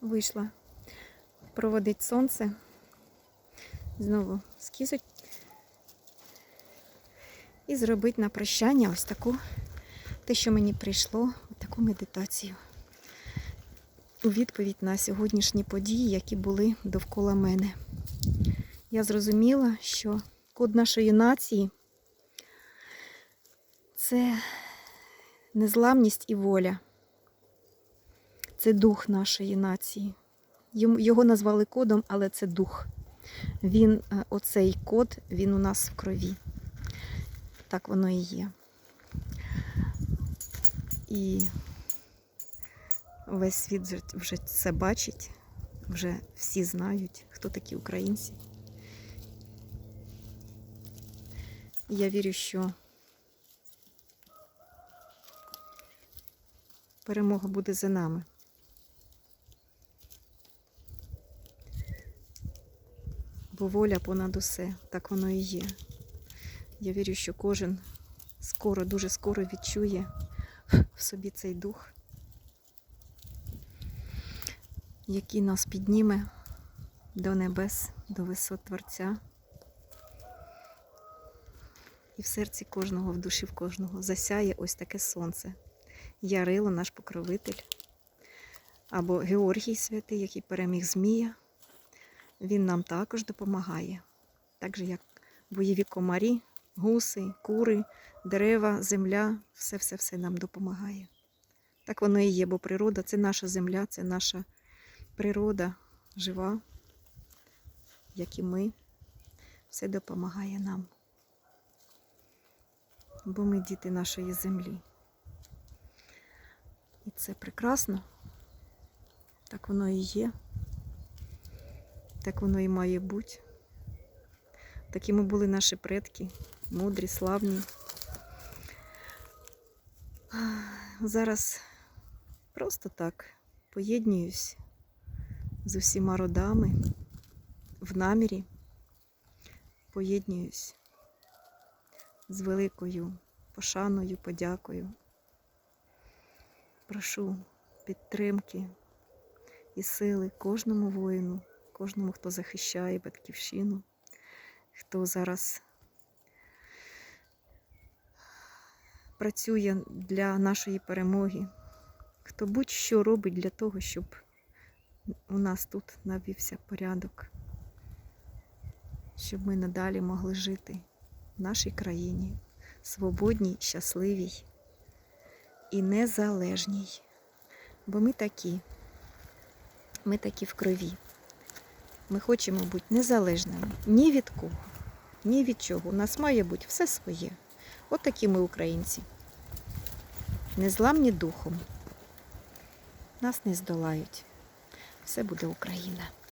вийшла проводить сонце. Знову скізуть. І зробити на прощання ось таку, те, що мені прийшло, таку медитацію. У відповідь на сьогоднішні події, які були довкола мене. Я зрозуміла, що код нашої нації це незламність і воля. Це дух нашої нації. Його назвали кодом, але це дух. Він, е, оцей код, він у нас в крові. Так воно і є. І весь світ вже, вже це бачить, вже всі знають, хто такі українці. Я вірю, що перемога буде за нами. Бо воля понад усе, так воно і є. Я вірю, що кожен скоро, дуже скоро відчує в собі цей дух, який нас підніме до небес, до висот Творця. І в серці кожного, в душі в кожного засяє ось таке сонце. Ярило, наш покровитель, або Георгій Святий, який переміг Змія. Він нам також допомагає. Так же, як бойові комарі, гуси, кури, дерева, земля, все-все-все нам допомагає. Так воно і є, бо природа це наша земля, це наша природа жива, як і ми. Все допомагає нам. Бо ми діти нашої землі. І це прекрасно. Так воно і є. Так воно і має бути. Такими були наші предки, мудрі, славні. Зараз просто так поєднуюсь з усіма родами в намірі, поєднуюсь з великою пошаною, подякою. Прошу підтримки і сили кожному воїну, кожному, хто захищає батьківщину, хто зараз працює для нашої перемоги, хто будь-що робить для того, щоб у нас тут навівся порядок, щоб ми надалі могли жити в нашій країні, свободній, щасливій і незалежній. Бо ми такі, ми такі в крові. Ми хочемо бути незалежними ні від кого, ні від чого. У нас має бути все своє. От такі ми українці. Незламні духом. Нас не здолають. Все буде Україна.